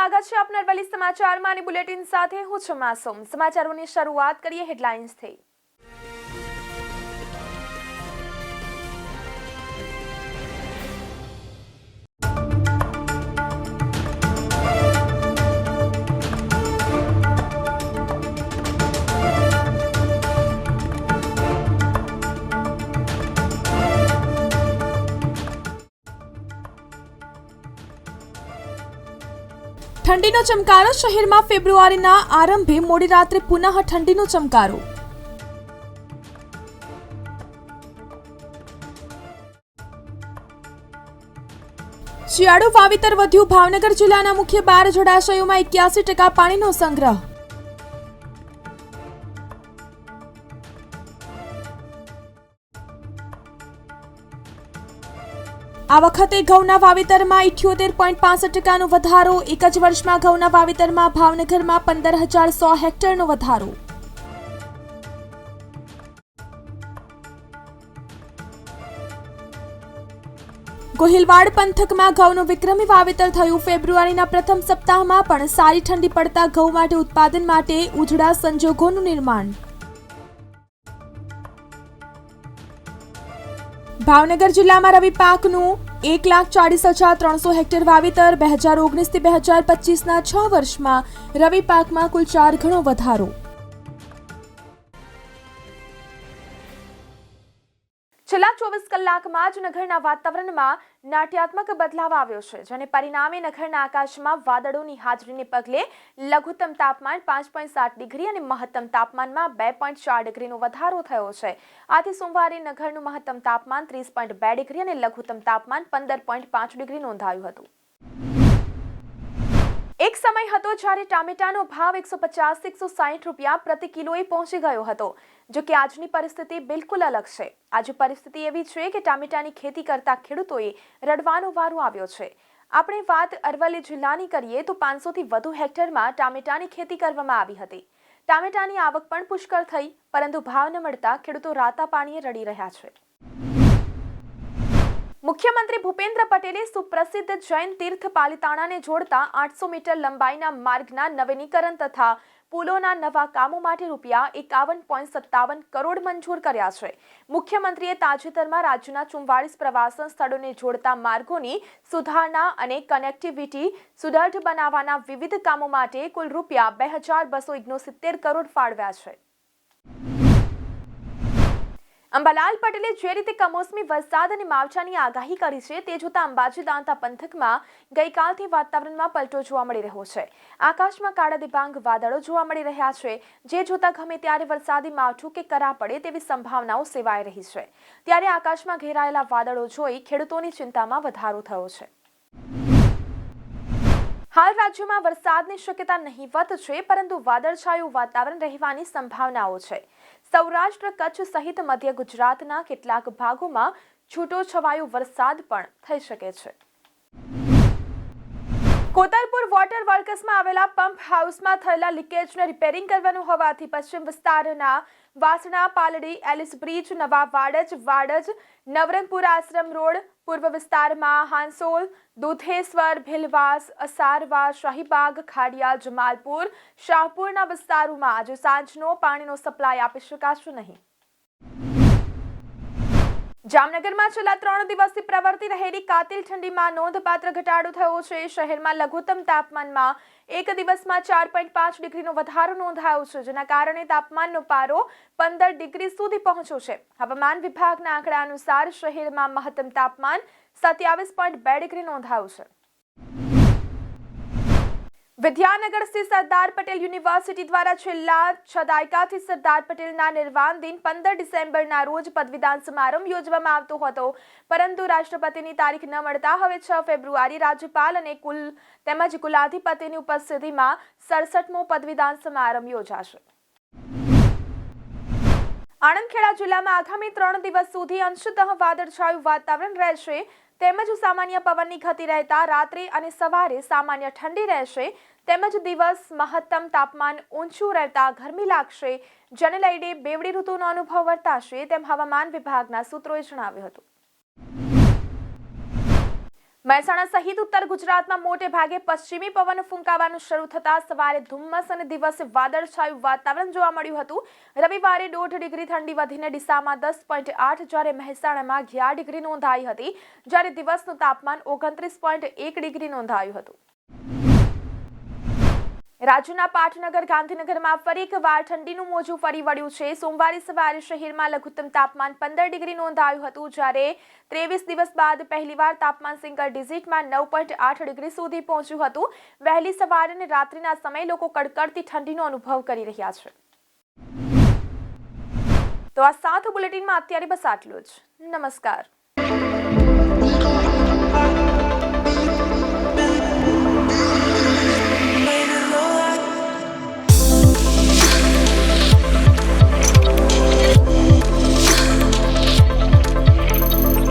સ્વાગત છે આપનાર વાલી સમાચારમાં અને બુલેટિન સાથે હું છું માસુમ. સમાચારોની શરૂઆત કરીએ હેડલાઇન્સથી ઠંડીનો ચમકારો શહેરમાં ફેબ્રુઆરીના આરંભે મોડી રાત્રે પુનઃ ઠંડીનો ચમકારો. શિયાળુ વાવેતર વધ્યું. ભાવનગર જિલ્લાના મુખ્ય બાર જળાશયોમાં એક્યાસી ટકા પાણીનો સંગ્રહ. આ વખતે ઘઉંના વાવેતરમાં ઇઠ્યોતેર પોઈન્ટ પાસઠ ટકાનો વધારો, એક જ વર્ષમાં ઘઉંના વાવેતરમાં ભાવનગરમાં પંદર હજાર સો હેક્ટરનો વધારો. ગોહિલવાડ પંથકમાં ઘઉંનું વિક્રમી વાવેતર થયું. ફેબ્રુઆરીના પ્રથમ સપ્તાહમાં પણ સારી ઠંડી પડતા ઘઉં માટે ઉત્પાદન માટે ઉજળા સંજોગોનું નિર્માણ. ભાવનગર જિલ્લામાં રવિ પાકનું એક લાખ ચાળીસ હજાર ત્રણસો હેક્ટર વાવેતર, બે હજાર ઓગણીસથી બે હજાર પચીસના છ વર્ષમાં રવિ પાકમાં કુલ ચાર ગણો વધારો. છેલ્લા ચોવીસ કલાકમાં જ નગરના વાતાવરણમાં નાટ્યાત્મક બદલાવ આવ્યો છે, જેને પરિણામે નગરના આકાશમાં વાદળોની હાજરીને પગલે લઘુત્તમ તાપમાન પાંચ પોઈન્ટ સાત ડિગ્રી અને મહત્તમ તાપમાનમાં બે પોઈન્ટ ચાર ડિગ્રીનો વધારો થયો છે. આથી સોમવારે નગરનું મહત્તમ તાપમાન ત્રીસ પોઈન્ટ બે ડિગ્રી અને લઘુત્તમ તાપમાન પંદર પોઈન્ટ પાંચ ડિગ્રી નોંધાયું હતું. એક સમય હતો જ્યારે ટામેટાનો ભાવ એકસો પચાસ, એકસો સાહીઠ રૂપિયા પ્રતિ કિલોએ પહોંચી ગયો હતો, જો કે આજની પરિસ્થિતિ બિલકુલ અલગ છે. આજે પરિસ્થિતિ એવી છે કે ટામેટાની ખેતી કરતા ખેડૂતોએ રડવાનો વારો આવ્યો છે. આપણે વાત અરવલ્લી જિલ્લાની કરીએ તો પાંચસોથી વધુ હેક્ટરમાં ટામેટાની ખેતી કરવામાં આવી હતી. ટામેટાની આવક પણ પુષ્કળ થઈ, પરંતુ ભાવ ન મળતા ખેડૂતો રાતા પાણીએ રડી રહ્યા છે. મુખ્યમંત્રી ભૂપેન્દ્ર પટેલે સુપ્રસિદ્ધ જૈન તીર્થ પાલિતાણાને જોડતા આઠસો મીટર લંબાઈના માર્ગના નવીનીકરણ તથા પુલોના નવા કામો માટે રૂપિયા એકાવન પોઈન્ટ સત્તાવન કરોડ મંજૂર કર્યા છે. મુખ્યમંત્રીએ તાજેતરમાં રાજ્યના ચુમ્વાળીસ પ્રવાસન સ્થળોને જોડતા માર્ગોની સુધારણા અને કનેક્ટિવિટી સુદૃઢ બનાવવાના વિવિધ કામો માટે કુલ રૂપિયા બે હજાર બસો ઓગણસિત્તેર કરોડ ફાળવ્યા છે. અંબાલાલ પટેલે જે રીતે કમોસમી વરસાદ અને માવઠાની આગાહી કરી છે, તે જોતા અંબાજી દાંતા પંથકમાં ગઈકાલથી વાતાવરણમાં પલટો જોવા મળી રહ્યો છે. આકાશમાં કાળા દિબાંગ વાદળો જોવા મળી રહ્યા છે, જે જોતા ગમે ત્યારે વરસાદી માવઠું કે કરા પડે તેવી સંભાવનાઓ સેવાઈ રહી છે. ત્યારે આકાશમાં ઘેરાયેલા વાદળો જોઈ ખેડૂતોની ચિંતામાં વધારો થયો છે. હાલ રાજ્યમાં વરસાદની શક્યતા નહીવત છે, પરંતુ વાદળછાયું વાતાવરણ રહેવાની સંભાવનાઓ છે. સૌરાષ્ટ્ર કચ્છ સહિત મધ્ય ગુજરાતના કેટલાક ભાગોમાં છૂટો વરસાદ પણ થઈ શકે છે. કોતરપુર વોટર વર્કસમાં આવેલા પંપ હાઉસમાં થયેલા લીકેજને રિપેરિંગ કરવાનું હોવાથી પશ્ચિમ વિસ્તારના વાસણા, પાલડી, એલિસ બ્રિજ, નવા વાડજ વાડજ, નવરંગપુર આશ્રમ રોડ પૂર્વ વિસ્તારમાં હાંસોલ, દુધેશ્વર, ભીલવાસ, અસારવા, શાહીબાગ, ખાડિયા, જમાલપુર, શાહપુરના વિસ્તારોમાં આજે સાંજનો પાણીનો સપ્લાય આપી શકાશે નહીં. જામનગરમાં છેલ્લા ત્રણ દિવસથી પ્રવર્તી રહેલી કાતિલ ઠંડીમાં નોંધપાત્ર ઘટાડો થયો છે. શહેરમાં લઘુત્તમ તાપમાનમાં એક દિવસમાં ચાર પોઈન્ટ પાંચ ડિગ્રીનો વધારો નોંધાયો છે, જેના કારણે તાપમાનનો પારો પંદર ડિગ્રી સુધી પહોંચ્યો છે. હવામાન વિભાગના આંકડા અનુસાર શહેરમાં મહત્તમ તાપમાન સત્યાવીસ પોઈન્ટ બે ડિગ્રી નોંધાયું છે. વિદ્યાનગર સ્થિત સરદાર પટેલ યુનિવર્સિટી દ્વારા છેલ્લા છ દાયકાથી સરદાર પટેલના નિર્વાણ દિન પંદર ડિસેમ્બરના રોજ પદવીદાન સમારંભ યોજવામાં આવતો હતો. પરંતુ રાષ્ટ્રપતિની તારીખ ન મળતા હવે છ ફેબ્રુઆરી રાજ્યપાલ અને કુલ તેમજ કુલાધિપતિની ઉપસ્થિતિમાં સડસઠમો પદવીદાન સમારંભ યોજાશે. આણંદ ખેડા જિલ્લામાં આગામી ત્રણ દિવસ સુધી અંશતઃ વાદળછાયું વાતાવરણ રહેશે. તેમજ સામાન્ય પવનની ગતિ રહેતા રાત્રે અને સવારે સામાન્ય ઠંડી રહેશે. તેમજ દિવસ મહત્તમ તાપમાન ઊંચું રહેતા ગરમી લાગશે. જેને લઈને બેવડી ઋતુનો અનુભવ વર્તાશે તેમ હવામાન વિભાગના સૂત્રોએ જણાવ્યું હતું. મહેસાણા સહિત ઉત્તર ગુજરાતમાં મોટે ભાગે પશ્ચિમી પવન ફૂંકાવાનું શરૂ થતા સવારે ધુમ્મસ અને દિવસે વાદળછાયું વાતાવરણ જોવા મળ્યું હતું. રવિવારે દોઢ ડિગ્રી ઠંડી વધીને ડીસામાં દસ પોઈન્ટ આઠ જ્યારે મહેસાણામાં અગિયાર ડિગ્રી નોંધાઈ હતી, જ્યારે દિવસનું તાપમાન ઓગણત્રીસ પોઈન્ટ એક ડિગ્રી નોંધાયું હતું. રાજ્યના પાટનગર, ગાંધીનગરમાં ફરી એકવાર ઠંડીનું મોજું ફરી વળ્યું છે. સોમવારે સવારે શહેરમાં લઘુત્તમ તાપમાન પંદર ડિગ્રી નોંધાયું હતું, જ્યારે ત્રેવીસ દિવસ બાદ પહેલીવાર તાપમાન સિંગલ ડિઝિટમાં નવ પોઈન્ટ આઠ ડિગ્રી સુધી પહોંચ્યું હતું. વહેલી સવારે અને રાત્રિના સમયે લોકો કડકડતી ઠંડીનો અનુભવ કરી રહ્યા છે. તો આ સાત બુલેટિનમાં અત્યારે બસ આટલું જ. નમસ્કાર.